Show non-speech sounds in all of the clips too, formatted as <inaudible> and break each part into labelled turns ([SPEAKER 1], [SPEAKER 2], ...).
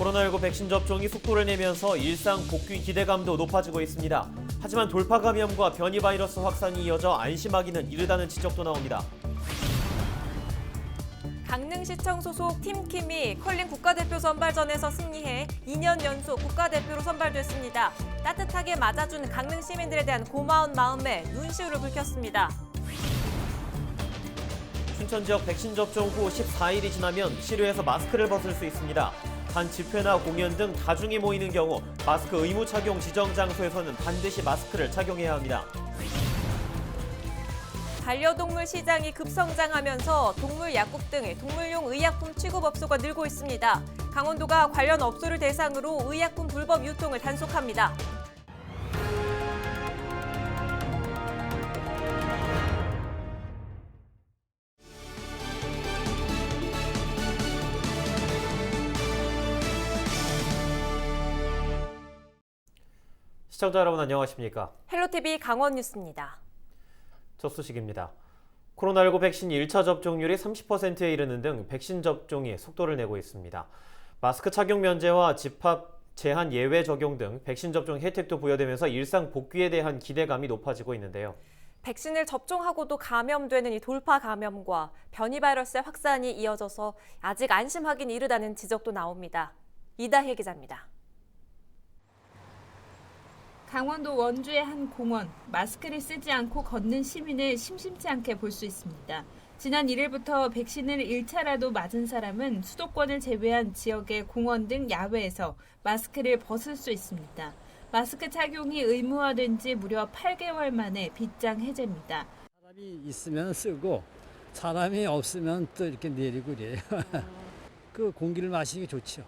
[SPEAKER 1] 코로나19 백신 접종이 속도를 내면서 일상 복귀 기대감도 높아지고 있습니다. 하지만 돌파 감염과 변이 바이러스 확산이 이어져 안심하기는 이르다는 지적도 나옵니다.
[SPEAKER 2] 강릉시청 소속 팀킴이 컬링 국가대표 선발전에서 승리해 2년 연속 국가대표로 선발됐습니다. 따뜻하게 맞아준 강릉 시민들에 대한 고마운 마음에 눈시울을 붉혔습니다.
[SPEAKER 1] 춘천 지역 백신 접종 후 14일이 지나면 실외에서 마스크를 벗을 수 있습니다. 단 집회나 공연 등 다중이 모이는 경우 마스크 의무 착용 지정 장소에서는 반드시 마스크를 착용해야 합니다.
[SPEAKER 2] 반려동물 시장이 급성장하면서 동물 약국 등 동물용 의약품 취급 업소가 늘고 있습니다. 강원도가 관련 업소를 대상으로 의약품 불법 유통을 단속합니다.
[SPEAKER 1] 시청자 여러분 안녕하십니까?
[SPEAKER 2] 헬로티비 강원 뉴스입니다.
[SPEAKER 1] 첫 소식입니다. 코로나19 백신 1차 접종률이 30%에 이르는 등 백신 접종이 속도를 내고 있습니다. 마스크 착용 면제와 집합 제한 예외 적용 등 백신 접종 혜택도 부여되면서 일상 복귀에 대한 기대감이 높아지고 있는데요.
[SPEAKER 2] 백신을 접종하고도 감염되는 이 돌파 감염과 변이 바이러스의 확산이 이어져서 아직 안심하긴 이르다는 지적도 나옵니다. 이다혜 기자입니다.
[SPEAKER 3] 강원도 원주의 한 공원, 마스크를 쓰지 않고 걷는 시민을 심심치 않게 볼 수 있습니다. 지난 1일부터 백신을 1차라도 맞은 사람은 수도권을 제외한 지역의 공원 등 야외에서 마스크를 벗을 수 있습니다. 마스크 착용이 의무화된 지 무려 8개월 만에 빗장 해제입니다.
[SPEAKER 4] 사람이 있으면 쓰고 사람이 없으면 또 이렇게 내리고 그래요. <laughs> 그 공기를 마시는 게 좋죠.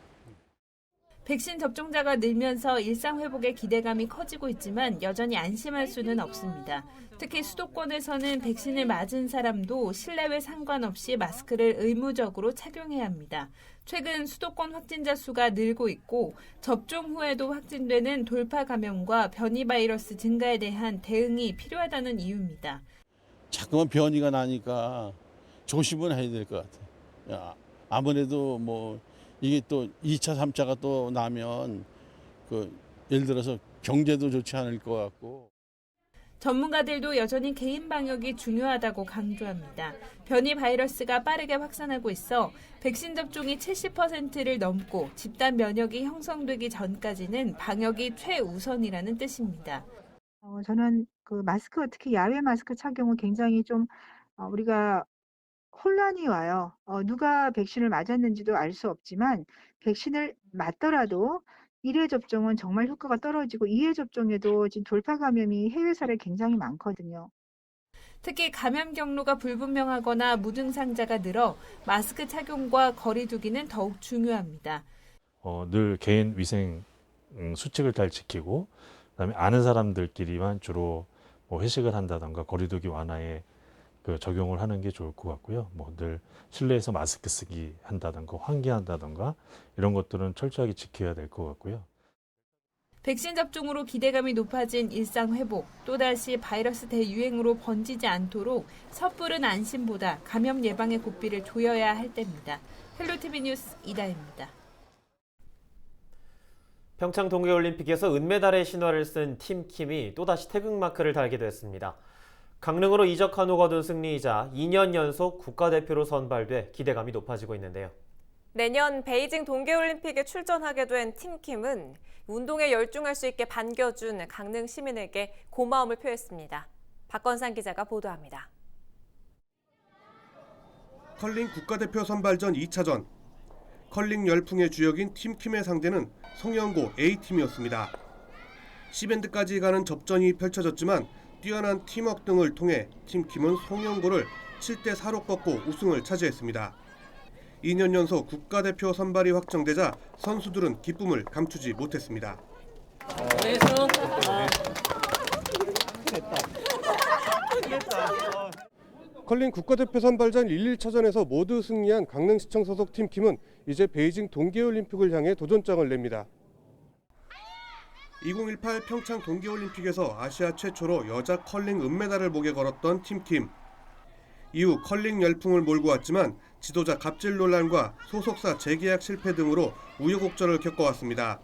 [SPEAKER 3] 백신 접종자가 늘면서 일상 회복의 기대감이 커지고 있지만 여전히 안심할 수는 없습니다. 특히 수도권에서는 백신을 맞은 사람도 실내외 상관없이 마스크를 의무적으로 착용해야 합니다. 최근 수도권 확진자 수가 늘고 있고 접종 후에도 확진되는 돌파 감염과 변이 바이러스 증가에 대한 대응이 필요하다는 이유입니다.
[SPEAKER 5] 자꾸만 변이가 나니까 조심은 해야 될 것 같아요. 야, 아무래도 뭐 이게 또 2차, 3차가 또 나면 그 예를 들어서 경제도 좋지 않을 것 같고
[SPEAKER 3] 전문가들도 여전히 개인 방역이 중요하다고 강조합니다. 변이 바이러스가 빠르게 확산하고 있어 백신 접종이 70%를 넘고 집단 면역이 형성되기 전까지는 방역이 최우선이라는 뜻입니다.
[SPEAKER 6] 어, 저는 그 마스크, 특히 야외 마스크 착용은 굉장히 좀 어, 우리가 혼란이 와요. 어, 누가 백신을 맞았는지도 알 수 없지만 백신을 맞더라도 1회 접종은 정말 효과가 떨어지고 2회 접종에도 지금 돌파 감염이 해외 사례 굉장히 많거든요.
[SPEAKER 3] 특히 감염 경로가 불분명하거나 무증상자가 늘어 마스크 착용과 거리 두기는 더욱 중요합니다.
[SPEAKER 7] 어, 늘 개인 위생 음, 수칙을 잘 지키고 그다음에 아는 사람들끼리만 주로 뭐 회식을 한다던가 거리두기 완화에 그 적용을 하는 게 좋을 것 같고요. 뭐 늘 실내에서 마스크 쓰기 한다던가 환기한다던가 이런 것들은 철저하게 지켜야 될 것 같고요.
[SPEAKER 3] 백신 접종으로 기대감이 높아진 일상 회복, 또다시 바이러스 대유행으로 번지지 않도록 섣부른 안심보다 감염 예방의 고삐를 조여야 할 때입니다. 헬로티비 뉴스 이다입니다.
[SPEAKER 1] 평창 동계올림픽에서 은메달의 신화를 쓴 팀킴이 또다시 태극마크를 달게 됐습니다. 강릉으로 이적한 후 거둔 승리이자 2년 연속 국가대표로 선발돼 기대감이 높아지고 있는데요.
[SPEAKER 2] 내년 베이징 동계올림픽에 출전하게 된 팀킴은 운동에 열중할 수 있게 반겨준 강릉 시민에게 고마움을 표했습니다. 박건상 기자가 보도합니다.
[SPEAKER 8] 컬링 국가대표 선발전 2차전 컬링 열풍의 주역인 팀킴의 상대는 송영고 A팀이었습니다. 시밴드까지 가는 접전이 펼쳐졌지만 뛰어난 팀워크 등을 통해 팀킴은 송영고를 7대 4로 꺾고 우승을 차지했습니다. 2년 연속 국가대표 선발이 확정되자 선수들은 기쁨을 감추지 못했습니다. 컬링 국가대표 선발전 1, 1차전에서 모두 승리한 강릉시청 소속 팀킴은 이제 베이징 동계올림픽을 향해 도전장을 냅니다. 2018 평창 동계올림픽에서 아시아 최초로 여자 컬링 은메달을 목에 걸었던 팀킴. 이후 컬링 열풍을 몰고 왔지만 지도자 갑질 논란과 소속사 재계약 실패 등으로 우여곡절을 겪어왔습니다.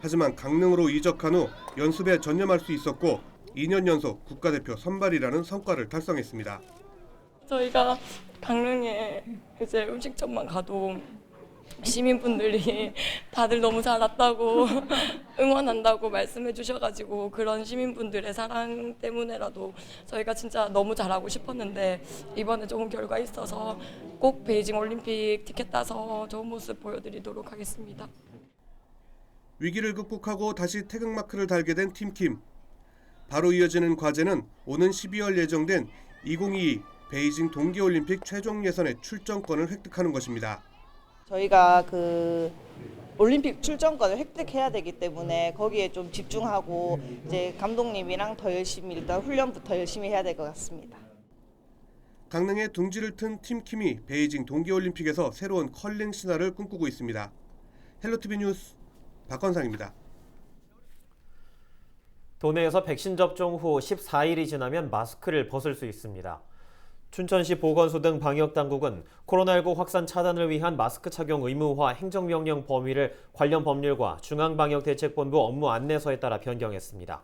[SPEAKER 8] 하지만 강릉으로 이적한 후 연습에 전념할 수 있었고 2년 연속 국가대표 선발이라는 성과를 달성했습니다.
[SPEAKER 9] 저희가 강릉에 이제 음식점만 가도 시민분들이 <laughs> 다들 너무 잘났다고 <laughs> 응원한다고 말씀해 주셔가지고 그런 시민분들의 사랑 때문에라도 저희가 진짜 너무 잘하고 싶었는데 이번에 좋은 결과 있어서 꼭 베이징 올림픽 티켓 따서 좋은 모습 보여드리도록 하겠습니다.
[SPEAKER 8] 위기를 극복하고 다시 태극마크를 달게 된 팀킴. 바로 이어지는 과제는 오는 12월 예정된 2022 베이징 동계올림픽 최종 예선의 출전권을 획득하는 것입니다.
[SPEAKER 10] 저희가 그 올림픽 출전권을 획득해야 되기 때문에 거기에 좀 집중하고 이제 감독님이랑 더 열심히 일단 훈련부터 열심히 해야 될 것 같습니다.
[SPEAKER 8] 강릉에 둥지를 튼 팀킴이 베이징 동계올림픽에서 새로운 컬링 신화를 꿈꾸고 있습니다. 헬로티비 뉴스 박건상입니다.
[SPEAKER 1] 도내에서 백신 접종 후 14일이 지나면 마스크를 벗을 수 있습니다. 춘천시 보건소 등 방역당국은 코로나19 확산 차단을 위한 마스크 착용 의무화 행정명령 범위를 관련 법률과 중앙방역대책본부 업무 안내서에 따라 변경했습니다.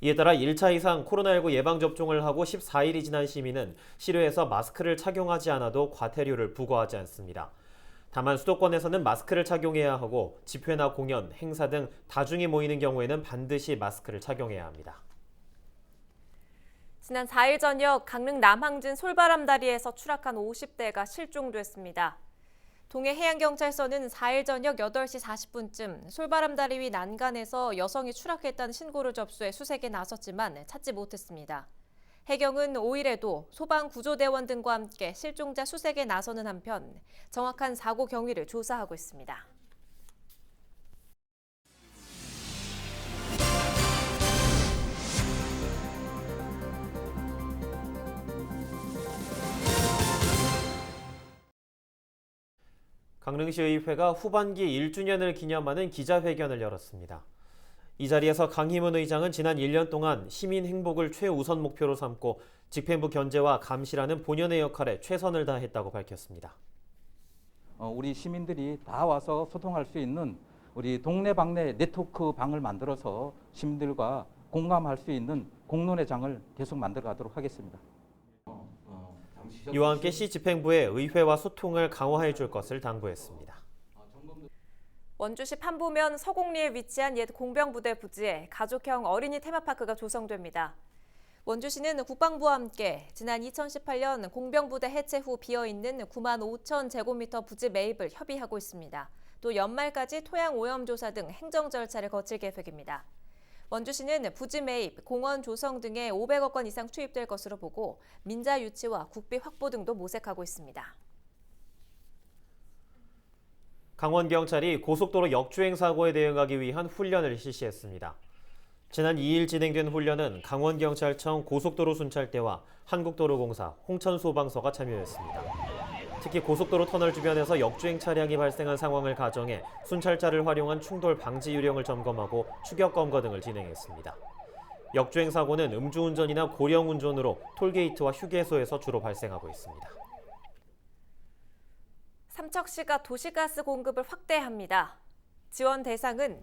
[SPEAKER 1] 이에 따라 1차 이상 코로나19 예방접종을 하고 14일이 지난 시민은 실외에서 마스크를 착용하지 않아도 과태료를 부과하지 않습니다. 다만 수도권에서는 마스크를 착용해야 하고 집회나 공연, 행사 등 다중이 모이는 경우에는 반드시 마스크를 착용해야 합니다.
[SPEAKER 2] 지난 4일 저녁 강릉 남항진 솔바람 다리에서 추락한 50대가 실종됐습니다. 동해해양경찰서는 4일 저녁 8시 40분쯤 솔바람 다리 위 난간에서 여성이 추락했다는 신고를 접수해 수색에 나섰지만 찾지 못했습니다. 해경은 5일에도 소방구조대원 등과 함께 실종자 수색에 나서는 한편 정확한 사고 경위를 조사하고 있습니다.
[SPEAKER 1] 강릉시의회가 후반기 1주년을 기념하는 기자회견을 열었습니다. 이 자리에서 강희문 의장은 지난 1년 동안 시민 행복을 최우선 목표로 삼고 집행부 견제와 감시라는 본연의 역할에 최선을 다했다고 밝혔습니다.
[SPEAKER 11] 어, 우리 시민들이 다 와서 소통할 수 있는 우리 동네방네 네트워크 방을 만들어서 시민들과 공감할 수 있는 공론의 장을 계속 만들어 가도록 하겠습니다.
[SPEAKER 1] 이와 함께 시 집행부에 의회와 소통을 강화해 줄 것을 당부했습니다.
[SPEAKER 2] 원주시 판부면 서곡리에 위치한 옛 공병부대 부지에 가족형 어린이 테마파크가 조성됩니다. 원주시는 국방부와 함께 지난 2018년 공병부대 해체 후 비어있는 9만 5천 제곱미터 부지 매입을 협의하고 있습니다. 또 연말까지 토양 오염 조사 등 행정 절차를 거칠 계획입니다. 원주시는 부지 매입, 공원 조성 등에 500억 원 이상 투입될 것으로 보고 민자 유치와 국비 확보 등도 모색하고 있습니다.
[SPEAKER 1] 강원 경찰이 고속도로 역주행 사고에 대응하기 위한 훈련을 실시했습니다. 지난 2일 진행된 훈련은 강원경찰청 고속도로 순찰대와 한국도로공사, 홍천소방서가 참여했습니다. 특히 고속도로 터널 주변에서 역주행 차량이 발생한 상황을 가정해 순찰자를 활용한 충돌 방지 유령을 점검하고 추격 검거 등을 진행했습니다. 역주행 사고는 음주운전이나 고령 운전으로 톨게이트와 휴게소에서 주로 발생하고 있습니다.
[SPEAKER 2] 삼척시가 도시가스 공급을 확대합니다. 지원 대상은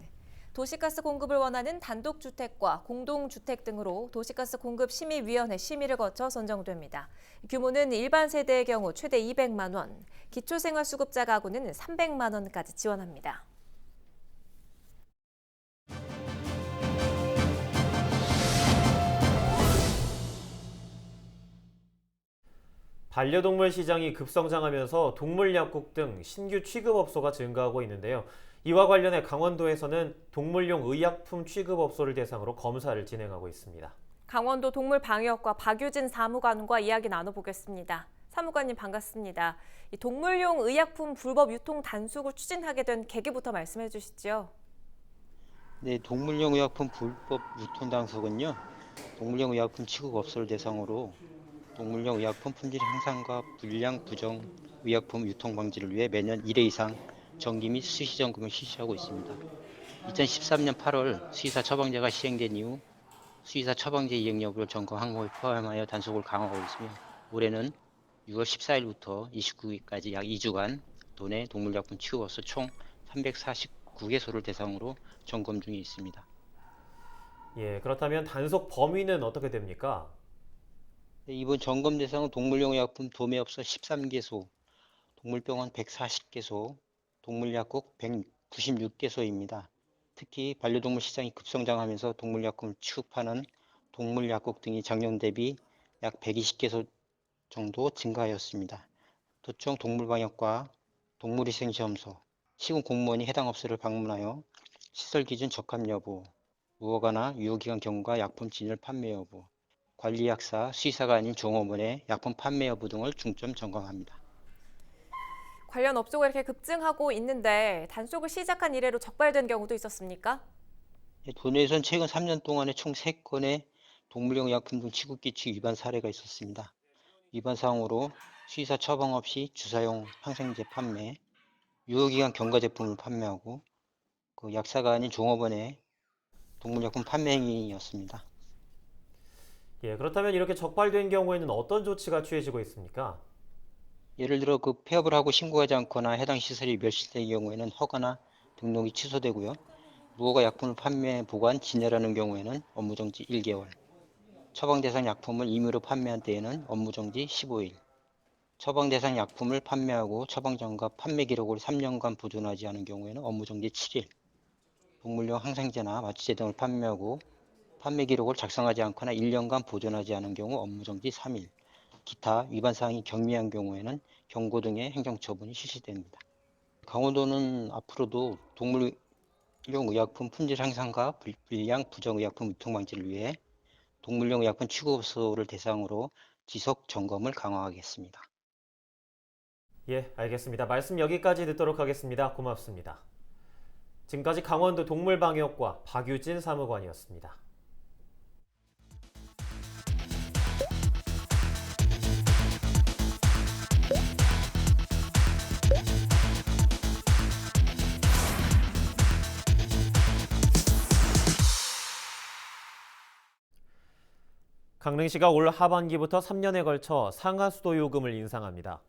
[SPEAKER 2] 도시가스 공급을 원하는 단독주택과 공동주택 등으로 도시가스 공급 심의위원회 심의를 거쳐 선정됩니다. 규모는 일반 세대의 경우 최대 200만 원, 기초생활수급자 가구는 300만 원까지 지원합니다.
[SPEAKER 1] 반려동물 시장이 급성장하면서 동물 약국 등 신규 취급업소가 증가하고 있는데요. 이와 관련해 강원도에서는 동물용 의약품 취급업소를 대상으로 검사를 진행하고 있습니다.
[SPEAKER 2] 강원도 동물방역과 박유진 사무관과 이야기 나눠보겠습니다. 사무관님 반갑습니다. 이 동물용 의약품 불법 유통 단속을 추진하게 된 계기부터 말씀해 주시죠.
[SPEAKER 12] 네, 동물용 의약품 불법 유통 단속은요. 동물용 의약품 취급업소를 대상으로 동물용 의약품 품질 향상과 불량 부정 의약품 유통 방지를 위해 매년 1회 이상 정기 및 수시 점검을 실시하고 있습니다. 2013년 8월 수의사 처방제가 시행된 이후 수의사 처방제 이행 여부를 점검 항목에 포함하여 단속을 강화하고 있으며 올해는 6월 14일부터 29일까지 약 2주간 도내 동물약품 취급업소 총 349개소를 대상으로 점검 중에 있습니다.
[SPEAKER 1] 예, 그렇다면 단속 범위는 어떻게 됩니까?
[SPEAKER 12] 네, 이번 점검 대상은 동물용 약품 도매업소 13개소, 동물병원 140개소, 동물약국 196개소입니다. 특히 반려동물 시장이 급성장하면서 동물약품을 취급하는 동물약국 등이 작년 대비 약 120개소 정도 증가하였습니다. 도청 동물방역과 동물위생시험소, 시군 공무원이 해당 업소를 방문하여 시설 기준 적합 여부, 무허가나 유효기간 경과 약품 진열 판매 여부, 관리약사, 수의사가 아닌 종업원의 약품 판매 여부 등을 중점 점검합니다.
[SPEAKER 2] 관련 업소가 이렇게 급증하고 있는데 단속을 시작한 이래로 적발된 경우도 있었습니까?
[SPEAKER 12] 예, 도내에선 최근 3년 동안에 총 3건의 동물용 약품 등 취급규칙 위반 사례가 있었습니다. 위반 사항으로 수의사 처방 없이 주사용 항생제 판매, 유효기간 경과 제품을 판매하고 그 약사가 아닌 종업원의 동물약품 판매 행위였습니다.
[SPEAKER 1] 예, 그렇다면 이렇게 적발된 경우에는 어떤 조치가 취해지고 있습니까?
[SPEAKER 12] 예를 들어 그 폐업을 하고 신고하지 않거나 해당 시설이 멸실된 경우에는 허가나 등록이 취소되고요. 무허가 약품을 판매, 보관, 진열하는 경우에는 업무정지 1개월, 처방 대상 약품을 임의로 판매한 때에는 업무정지 15일, 처방 대상 약품을 판매하고 처방 전과 판매 기록을 3년간 보존하지 않은 경우에는 업무정지 7일, 동물용 항생제나 마취제 등을 판매하고 판매 기록을 작성하지 않거나 1년간 보존하지 않은 경우 업무정지 3일, 기타 위반 사항이 경미한 경우에는 경고 등의 행정처분이 실시됩니다. 강원도는 앞으로도 동물용 의약품 품질 향상과 불- 불량 부정의약품 유통 방지를 위해 동물용 의약품 취급업소를 대상으로 지속 점검을 강화하겠습니다.
[SPEAKER 1] 예, 알겠습니다. 말씀 여기까지 듣도록 하겠습니다. 고맙습니다. 지금까지 강원도 동물방역과 박유진 사무관이었습니다. 강릉시가 올 하반기부터 3년에 걸쳐 상하수도 요금을 인상합니다.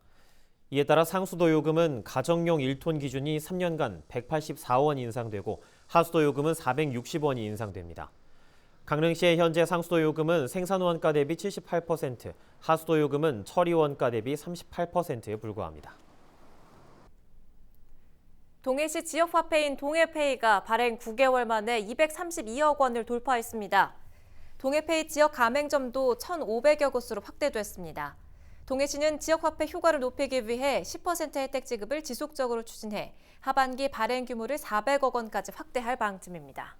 [SPEAKER 1] 이에 따라 상수도 요금은 가정용 1톤 기준이 3년간 184원 인상되고 하수도 요금은 460원이 인상됩니다. 강릉시의 현재 상수도 요금은 생산 원가 대비 78%, 하수도 요금은 처리 원가 대비 38%에 불과합니다.
[SPEAKER 2] 동해시 지역화폐인 동해페이가 발행 9개월 만에 232억 원을 돌파했습니다. 동해페이 지역 가맹점도 1,500여 곳으로 확대됐습니다. 동해시는 지역화폐 효과를 높이기 위해 10% 혜택 지급을 지속적으로 추진해 하반기 발행 규모를 400억 원까지 확대할 방침입니다.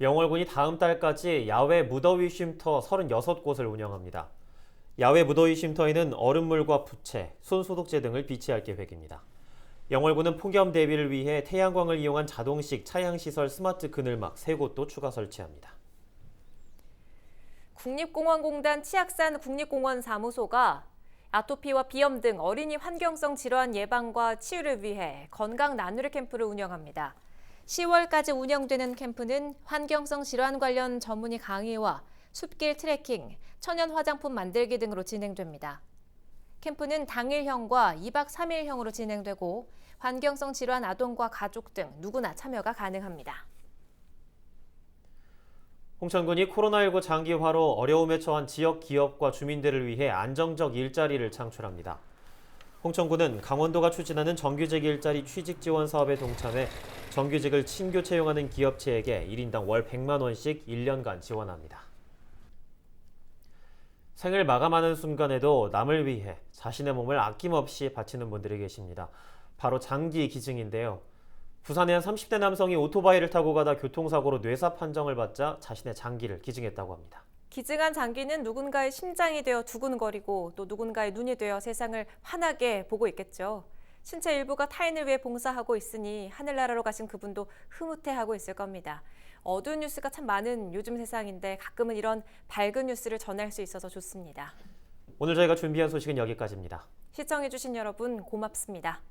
[SPEAKER 1] 영월군이 다음 달까지 야외 무더위 쉼터 36곳을 운영합니다. 야외 무더위 쉼터에는 얼음물과 부채, 손소독제 등을 비치할 계획입니다. 영월군은 폭염 대비를 위해 태양광을 이용한 자동식 차양시설 스마트 그늘막 3곳도 추가 설치합니다.
[SPEAKER 2] 국립공원공단 치악산 국립공원 사무소가 아토피와 비염 등 어린이 환경성 질환 예방과 치유를 위해 건강 나누리 캠프를 운영합니다. 10월까지 운영되는 캠프는 환경성 질환 관련 전문의 강의와 숲길 트레킹, 천연 화장품 만들기 등으로 진행됩니다. 캠프는 당일형과 2박 3일형으로 진행되고 환경성 질환 아동과 가족 등 누구나 참여가 가능합니다.
[SPEAKER 1] 홍천군이 코로나19 장기화로 어려움에 처한 지역 기업과 주민들을 위해 안정적 일자리를 창출합니다. 홍천군은 강원도가 추진하는 정규직 일자리 취직 지원 사업에 동참해 정규직을 신규 채용하는 기업체에게 1인당 월 100만 원씩 1년간 지원합니다. 생을 마감하는 순간에도 남을 위해 자신의 몸을 아낌없이 바치는 분들이 계십니다. 바로 장기 기증인데요. 부산의 한 30대 남성이 오토바이를 타고 가다 교통사고로 뇌사 판정을 받자 자신의 장기를 기증했다고 합니다.
[SPEAKER 2] 기증한 장기는 누군가의 심장이 되어 두근거리고 또 누군가의 눈이 되어 세상을 환하게 보고 있겠죠. 신체 일부가 타인을 위해 봉사하고 있으니 하늘나라로 가신 그분도 흐뭇해하고 있을 겁니다. 어두운 뉴스가 참 많은 요즘 세상인데 가끔은 이런 밝은 뉴스를 전할 수 있어서 좋습니다.
[SPEAKER 1] 오늘 저희가 준비한 소식은 여기까지입니다.
[SPEAKER 2] 시청해주신 여러분 고맙습니다.